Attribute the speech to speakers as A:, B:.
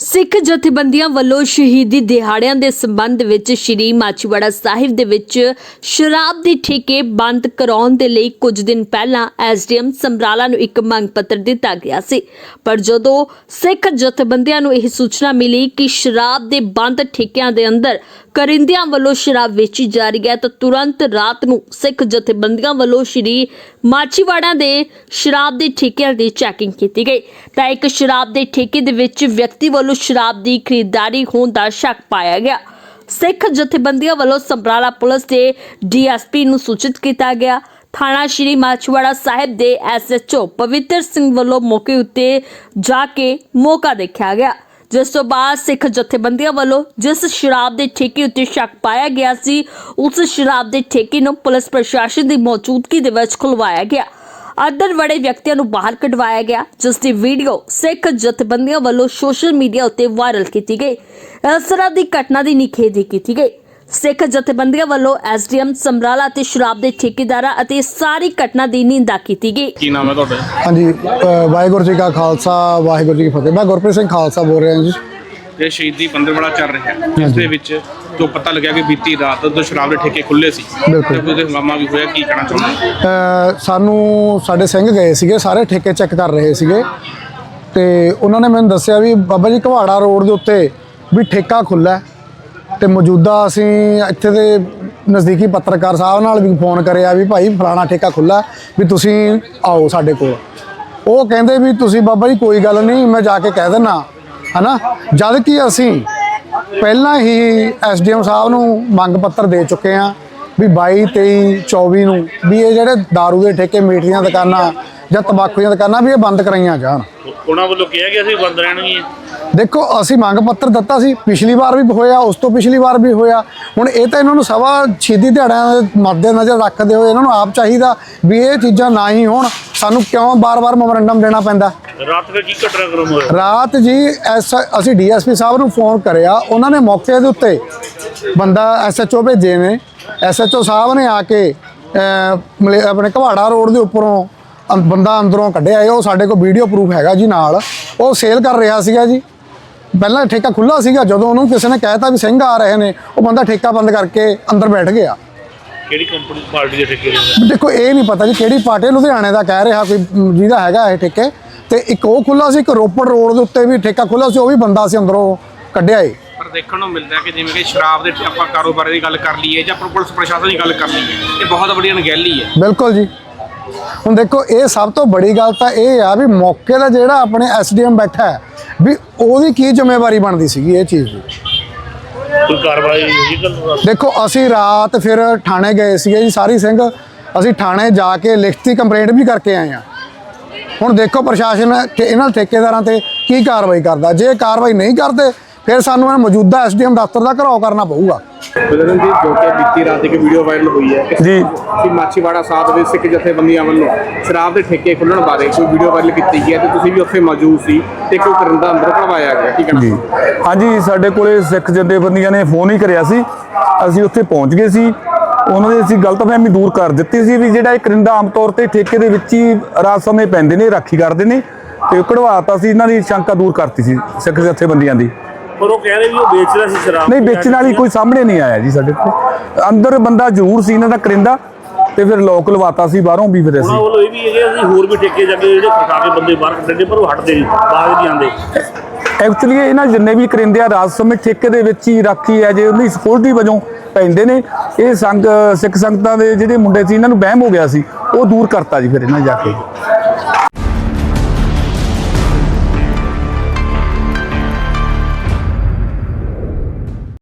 A: ਸਿੱਖ ਜਥੇਬੰਦੀਆਂ ਵੱਲੋਂ ਸ਼ਹੀਦੀ ਦਿਹਾੜਿਆਂ ਦੇ ਸੰਬੰਧ ਵਿੱਚ ਸ਼੍ਰੀ ਮਾਚੀਵਾੜਾ ਸਾਹਿਬ ਦੇ ਵਿੱਚ ਸ਼ਰਾਬ ਦੇ ਠੇਕੇ ਬੰਦ ਕਰਾਉਣ ਦੇ ਲਈ ਕੁਝ ਦਿਨ ਪਹਿਲਾਂ ਐਸਡੀਐਮ ਸਮਰਾਲਾ ਨੂੰ ਇੱਕ ਮੰਗ ਪੱਤਰ ਦਿੱਤਾ ਗਿਆ ਸੀ। ਪਰ ਜਦੋਂ ਸਿੱਖ ਜਥੇਬੰਦੀਆਂ ਨੂੰ ਇਹ ਸੂਚਨਾ ਮਿਲੀ ਕਿ ਸ਼ਰਾਬ ਦੇ ਬੰਦ ਠੇਕਿਆਂ ਦੇ ਅੰਦਰ ਕਰਿੰਦਿਆਂ ਵੱਲੋਂ ਸ਼ਰਾਬ ਵੇਚੀ ਜਾ ਰਹੀ ਹੈ ਤਾਂ ਤੁਰੰਤ ਰਾਤ ਨੂੰ ਸਿੱਖ ਜਥੇਬੰਦੀਆਂ ਵੱਲੋਂ ਸ਼੍ਰੀ ਮਾਚੀਵਾੜਾ ਦੇ ਸ਼ਰਾਬ ਦੇ ਠੇਕਿਆਂ ਦੀ ਚੈਕਿੰਗ ਕੀਤੀ ਗਈ। ਤਾਂ ਇੱਕ ਸ਼ਰਾਬ ਦੇ ਠੇਕੇ ਦੇ ਵਿੱਚ ਵਿਅਕਤੀ ਵੱਲੋਂ ਸ਼ਰਾਬ ਦੀ ਖਰੀਦਦਾਰੀ ਹੋਣ ਦਾ ਸ਼ੱਕ ਪਾਇਆ ਗਿਆ। ਸਿੱਖ ਜਥੇਬੰਦੀਆਂ ਵੱਲੋਂ ਸੰਭਰਾਲਾ ਪੁਲਿਸ ਦੇ ਡੀਐਸਪੀ ਨੂੰ ਸੂਚਿਤ ਕੀਤਾ ਗਿਆ। ਥਾਣਾ ਸ਼੍ਰੀ ਮਾਚੀਵਾੜਾ ਸਾਹਿਬ ਦੇ ਐਸਐਚਓ ਪਵਿੱਤਰ ਸਿੰਘ ਵੱਲੋਂ ਮੌਕੇ ਉੱਤੇ ਜਾ ਕੇ ਮੌਕਾ ਦੇਖਿਆ ਗਿਆ। ਜਿਸ ਤੋਂ ਬਾਅਦ ਸਿੱਖ ਜਥੇਬੰਦੀਆਂ ਵੱਲੋਂ ਜਿਸ ਸ਼ਰਾਬ ਦੇ ਠੇਕੇ ਉੱਤੇ ਸ਼ੱਕ ਪਾਇਆ ਗਿਆ ਸੀ, ਉਸ ਸ਼ਰਾਬ ਦੇ ਠੇਕੇ ਨੂੰ ਪੁਲਿਸ ਪ੍ਰਸ਼ਾਸਨ ਦੀ ਮੌਜੂਦਗੀ ਦੇ ਵਿੱਚ ਖੁਲਵਾਇਆ ਗਿਆ। ਅੰਦਰ ਵੜੇ ਵਿਅਕਤੀਆਂ ਨੂੰ ਬਾਹਰ ਕਢਵਾਇਆ ਗਿਆ, ਜਿਸ ਦੀ ਵੀਡੀਓ ਸਿੱਖ ਜਥੇਬੰਦੀਆਂ ਵੱਲੋਂ ਸੋਸ਼ਲ ਮੀਡੀਆ ਉੱਤੇ ਵਾਇਰਲ ਕੀਤੀ ਗਈ। ਇਸ ਤਰ੍ਹਾਂ ਦੀ ਘਟਨਾ ਦੀ ਨਿਖੇਧੀ ਕੀਤੀ ਗਈ। ਸਿੱਖ ਜਥੇਬੰਦੀਆਂ ਵੱਲੋਂ ਐਸਡੀਐਮ ਸਮਰਾਲਾ ਤੇ ਸ਼ਰਾਬ ਦੇ ਠੇਕੇਦਾਰਾਂ ਅਤੇ ਸਾਰੀ ਘਟਨਾ ਦੀ ਨਿੰਦਾ ਕੀਤੀ ਗਈ।
B: ਕੀ ਨਾਮ ਹੈ ਤੁਹਾਡਾ?
C: ਹਾਂਜੀ ਅ, ਵਾਹਿਗੁਰੂ ਜੀ ਕਾ ਖਾਲਸਾ ਵਾਹਿਗੁਰੂ ਜੀ ਕੀ ਫਤਿਹ। ਮੈਂ ਗੁਰਪ੍ਰੀਤ ਸਿੰਘ ਖਾਲਸਾ ਬੋਲ ਰਿਹਾ ਜੀ।
B: ਇਹ ਸ਼ਹੀਦੀ ਪੰਦਰਵਾੜਾ ਚੱਲ ਰਿਹਾ ਹੈ। ਜਿਸ ਦੇ ਵਿੱਚ ਜੋ ਪਤਾ ਲੱਗਿਆ ਕਿ ਬੀਤੀ ਰਾਤ ਤੋਂ ਸ਼ਰਾਬ ਦੇ ਠੇਕੇ ਖੁੱਲੇ ਸੀ
C: ਬਿਲਕੁਲ।
B: ਤੇ ਉਹਦੇ ਹੰਗਾਮਾ ਵੀ ਹੋਇਆ ਕੀ ਕਹਿਣਾ ਚਾਹੁੰਦੇ
C: ਅ, ਸਾਨੂੰ ਸਾਡੇ ਸਿੰਘ ਗਏ ਸੀਗੇ ਸਾਰੇ ਠੇਕੇ ਚੈੱਕ ਕਰ ਰਹੇ ਸੀਗੇ। ਤੇ ਉਹਨਾਂ ਨੇ ਮੈਨੂੰ ਦੱਸਿਆ ਵੀ ਬਾਬਾ ਜੀ ਘਵਾੜਾ ਰੋਡ ਦੇ ਉੱਤੇ ਵੀ ਠੇਕਾ ਖੁੱਲਾ ਤੇ ਮੌਜੂਦਾ ਅਸੀਂ ਇੱਥੇ ਦੇ ਨਜ਼ਦੀਕੀ ਪੱਤਰਕਾਰ ਸਾਹਿਬ ਨਾਲ ਵੀ ਫੋਨ ਕਰਿਆ ਵੀ ਭਾਈ ਫਲਾਣਾ ਠੇਕਾ ਖੁੱਲਾ ਵੀ ਤੁਸੀਂ ਆਓ ਸਾਡੇ ਕੋਲ। ਉਹ ਕਹਿੰਦੇ ਵੀ ਤੁਸੀਂ ਬਾਬਾ ਜੀ ਕੋਈ ਗੱਲ ਨਹੀਂ, ਮੈਂ ਜਾ ਕੇ ਕਹਿ ਦਿੰਨਾ, ਹਨਾ? ਜਦ ਕਿ ਅਸੀਂ ਪਹਿਲਾਂ ਹੀ ਐਸਡੀਐਮ ਸਾਹਿਬ ਨੂੰ ਮੰਗ ਪੱਤਰ ਦੇ ਚੁੱਕੇ ਆ ਵੀ 22 23 24 ਨੂੰ ਵੀ ਇਹ ਜਿਹੜੇ दारू ਦੇ ਠੇਕੇ ਮੀਟ ਦੀਆਂ ਦੁਕਾਨਾਂ ਜਾਂ ਤੰਬਾਕੂ ਦੀਆਂ ਦੁਕਾਨਾਂ ਵੀ ਇਹ ਬੰਦ ਕਰਾਈਆਂ ਜਾਣ।
B: ਉਹਨਾਂ ਵੱਲੋਂ ਕਿਹਾ ਗਿਆ ਸੀ ਬੰਦ ਰਹਿਣਗੀਆਂ।
C: ਦੇਖੋ ਅਸੀਂ ਮੰਗ ਪੱਤਰ ਦਿੱਤਾ ਸੀ ਪਿਛਲੀ ਵਾਰ ਵੀ ਹੋਇਆ ਉਸ ਤੋਂ ਪਿਛਲੀ ਵਾਰ ਵੀ ਹੋਇਆ। ਹੁਣ ਇਹ ਤਾਂ ਇਹਨਾਂ ਨੂੰ ਸਵਾ ਛੇਦੀ ਦਿਹਾੜਿਆਂ ਦੇ ਮੱਦੇ ਨਜ਼ਰ ਰੱਖਦੇ ਹੋਏ ਇਹਨਾਂ ਨੂੰ ਆਪ ਚਾਹੀਦਾ ਵੀ ਇਹ ਚੀਜ਼ਾਂ ਨਾ ਹੀ ਹੋਣ। ਸਾਨੂੰ ਕਿਉਂ ਬਾਰ-ਬਾਰ ਮੈਮੋਰੰਡਮ ਦੇਣਾ ਪੈਂਦਾ?
B: ਰਾਤ ਫਿਰ ਕੀ ਘਟਨਾ ਕਰਮ ਹੋਇਆ
C: ਰਾਤ ਜੀ ਅਸੀਂ ਡੀਐਸਪੀ ਸਾਹਿਬ ਨੂੰ ਫੋਨ ਕਰਿਆ। ਉਹਨਾਂ ਨੇ ਮੌਕੇ ਦੇ ਉੱਤੇ ਬੰਦਾ ਐਸਐਚਓ ਭੇਜੇ ਨੇ। ਐਸਐਚਓ ਸਾਹਿਬ ਨੇ ਆ ਕੇ ਆਪਣੇ ਘਵਾੜਾ ਰੋਡ ਦੇ ਉੱਪਰੋਂ ਬੰਦਾ ਅੰਦਰੋਂ ਕੱਢਿਆ। ਉਹ ਸਾਡੇ ਕੋਲ ਵੀਡੀਓ ਪ੍ਰੂਫ ਹੈਗਾ ਜੀ ਨਾਲ। ਉਹ ਸੇਲ ਕਰ ਰਿਹਾ ਸੀਗਾ ਜੀ। ਪਹਿਲਾਂ ਠੇਕਾ ਖੁੱਲਾ ਸੀਗਾ ਜਦੋਂ ਉਹਨੂੰ ਕਿਸੇ ਨੇ ਕਹਿਤਾ ਵੀ ਸਿੰਘ ਆ ਰਹੇ ਨੇ ਉਹ ਬੰਦਾ ਠੇਕਾ ਬੰਦ ਕਰਕੇ ਅੰਦਰ ਬੈਠ ਗਿਆ।
B: ਕਿਹੜੀ ਕੰਪਨੀ ਪਾਰਟੀ ਦੇ ਠੇਕੇ ਦੇ
C: ਦੇਖੋ ਇਹ ਨਹੀਂ ਪਤਾ ਜੀ ਕਿਹੜੀ ਪਾਰਟੀ ਲੁਧਿਆਣੇ ਦਾ ਕਹਿ ਰਿਹਾ ਕੋਈ ਜਿਹਦਾ ਹੈਗਾ ਇਹ ਠੇਕੇ। ਤੇ ਇੱਕ ਉਹ ਖੁੱਲਾ ਸੀ ਇੱਕ ਰੋਪੜ ਰੋਡ ਦੇ ਉੱਤੇ ਵੀ ਠੇਕਾ ਖੁੱਲਾ ਸੀ ਉਹ ਵੀ ਬੰਦਾ ਸੀ ਅੰਦਰੋਂ ਕੱਢਿਆ ਏ।
B: ਪਰ ਦੇਖਣ ਨੂੰ ਮਿਲਦਾ ਕਿ ਜਿਵੇਂ ਕਿ ਸ਼ਰਾਬ ਦੇ ਆਪਾਂ ਕਾਰੋਬਾਰ ਦੀ ਗੱਲ ਕਰ ਲਈਏ ਜਾਂ ਪੁਲਿਸ ਪ੍ਰਸ਼ਾਸਨ ਦੀ ਗੱਲ ਕਰ ਲਈਏ ਇਹ ਬਹੁਤ ਵੱਡੀ ਅਣਗਹਿਲੀ ਹੈ
C: ਬਿਲਕੁਲ ਜੀ। ਹੁਣ ਦੇਖੋ ਇਹ ਸਭ ਤੋਂ ਬੜੀ ਗੱਲ ਤਾਂ ਇਹ ਆ ਵੀ ਮੌਕੇ ਦਾ ਜਿਹੜਾ ਆਪਣੇ ਐਸਡੀਐਮ ਬੈਠਾ ਹੈ ਵੀ ਉਹਦੀ ਕੀ ਜ਼ਿੰਮੇਵਾਰੀ ਬਣਦੀ ਸੀਗੀ ਇਹ ਚੀਜ਼ ਦੀ?
B: ਕੋਈ ਕਾਰਵਾਈ ਹੋਈ ਗੱਲ
C: ਦੇਖੋ ਅਸੀਂ ਰਾਤ ਫਿਰ ਥਾਣੇ ਗਏ ਸੀਗੇ ਜੀ ਸਾਰੀ ਸਿੰਘ। ਅਸੀਂ ਥਾਣੇ ਜਾ ਕੇ ਲਿਖਤੀ ਕੰਪਲੇਂਟ ਵੀ ਕਰਕੇ ਆਏ ਆ ਹੁਣ ਦੇਖੋ ਪ੍ਰਸ਼ਾਸਨ ਇਹਨਾਂ ਠੇਕੇਦਾਰਾਂ ਤੇ ਕੀ ਕਾਰਵਾਈ ਕਰਦਾ? ਜੇ ਕਾਰਵਾਈ ਨਹੀਂ ਕਰਦੇ ਫਿਰ ਸਾਨੂੰ ਇਹ ਮੌਜੂਦਾ ਐਸਡੀਐਮ ਦਫ਼ਤਰ ਦਾ ਘਰਾਓ ਕਰਨਾ ਪਊਗਾ।
B: ਬਲਰਨ ਜੀ ਜੋ ਕਿ ਬੀਤੀ ਰਾਤ ਇੱਕ ਵੀਡੀਓ ਵਾਇਰਲ ਹੋਈ ਹੈ
C: ਜੀ।
B: ਕਿ ਮਾਛੀਵਾੜਾ ਸਾਹਿਬ ਦੇ ਸਿੱਖ ਜਥੇਬੰਦੀਆਂ ਵੱਲੋਂ ਸ਼ਰਾਬ ਦੇ ਠੇਕੇ ਖੁੱਲਣ ਬਾਰੇ ਕੋਈ ਵੀਡੀਓ ਵਾਇਰਲ ਕੀਤੀ ਗਈ ਹੈ ਤੇ ਤੁਸੀਂ ਵੀ ਉੱਥੇ ਮੌਜੂਦ ਸੀ ਤੇ ਕੋਈ ਕਰਿੰਦਾ ਅੰਦਰ ਕਢਵਾਇਆ ਗਿਆ ਕੀ ਕਹਿਣਾ?
D: ਜੀ। ਹਾਂਜੀ ਸਾਡੇ ਕੋਲੇ ਸਿੱਖ ਜਥੇਬੰਦੀਆਂ ਨੇ ਫੋਨ ਹੀ ਕਰਿਆ ਸੀ। ਅਸੀਂ ਉੱਥੇ ਪਹੁੰਚ ਗਏ ਸੀ। ਉਹਨਾਂ ਦੇ ਅਸੀਂ ਗਲਤਫਹਿਮੀ ਦੂਰ ਕਰ ਦਿੱਤੀ ਸੀ ਵੀ ਜਿਹੜਾ ਇਹ ਕਰਿੰਦਾ ਆਮ ਤੌਰ ਤੇ ਠੇਕੇ ਦੇ ਵਿੱਚ ਹੀ ਰਾਤ ਸਮੇਂ ਪੈਂਦੇ ਨੇ ਰਾਖੀ ਕਰਦੇ ਨੇ ਤੇ ਕਢਵਾਤਾ ਸੀ ਇਹਨਾਂ ਦੀ ਸ਼ੰਕਾ ਦੂਰ ਕਰਤੀ ਸੀ ਸਿੱਖ ਜਥੇਬੰਦੀਆਂ ਦੀ।
E: ਪਰ ਉਹ ਕਹਿ ਰਹੇ ਵੀ ਉਹ ਵੇਚਦਾ ਸੀ ਸ਼ਰਾਬ
D: ਨਹੀਂ ਵੇਚਣ ਵਾਲੀ ਕੋਈ ਸਾਹਮਣੇ ਨਹੀਂ ਆਇਆ ਜੀ ਸਾਡੇ ਕੋਲ। ਅੰਦਰ ਬੰਦਾ ਜ਼ਰੂਰ ਸੀ ਇਹਨਾਂ ਦਾ ਕਰਿੰਦਾ ਤੇ ਫਿਰ ਲੋਕ ਲਵਾਤਾ ਸੀ ਬਾਹਰੋਂ ਵੀ ਫਿਰ
E: ਉਹਨਾਂ
D: ਅਸੀਂ।
E: ਵੱਲੋਂ ਇਹ ਵੀ ਹੈਗੇ ਅਸੀਂ ਹੋਰ ਵੀ ਠੇਕੇ ਜਾ ਕੇ ਜਿਹੜੇ ਖਰਚਾ ਕੇ ਬੰਦੇ ਬਾਹਰ ਕੱਢਦੇ ਨੇ ਪਰ ਉਹ ਹਟਦੇ ਨਹੀਂ ਬਾਗ ਨਹੀਂ ਆਉਂਦੇ।
D: ਐਕਚੁਅਲੀ ਇਹਨਾਂ ਜਿੰਨੇ ਵੀ ਕਰਿੰਦੇ ਆ ਰਾਜ ਸਮੇਂ ਠੇਕੇ ਦੇ ਵਿੱਚ ਹੀ ਰਾਖੀ ਹੈ ਜੇ ਉਹਦੀ ਸਕਿਉਰਟੀ ਵਜੋਂ ਪੈਂਦੇ ਨੇ ਇਹ ਸੰਗ ਸਿੱਖ ਸੰਗਤਾਂ ਦੇ ਜਿਹੜੇ ਮੁੰਡੇ ਸੀ ਇਹਨਾਂ ਨੂੰ ਵਹਿਮ ਹੋ ਗਿਆ ਸੀ ਉਹ ਦੂਰ ਕਰਤਾ ਜੀ ਫਿਰ ਇਹਨਾਂ ਜਾ ਕੇ।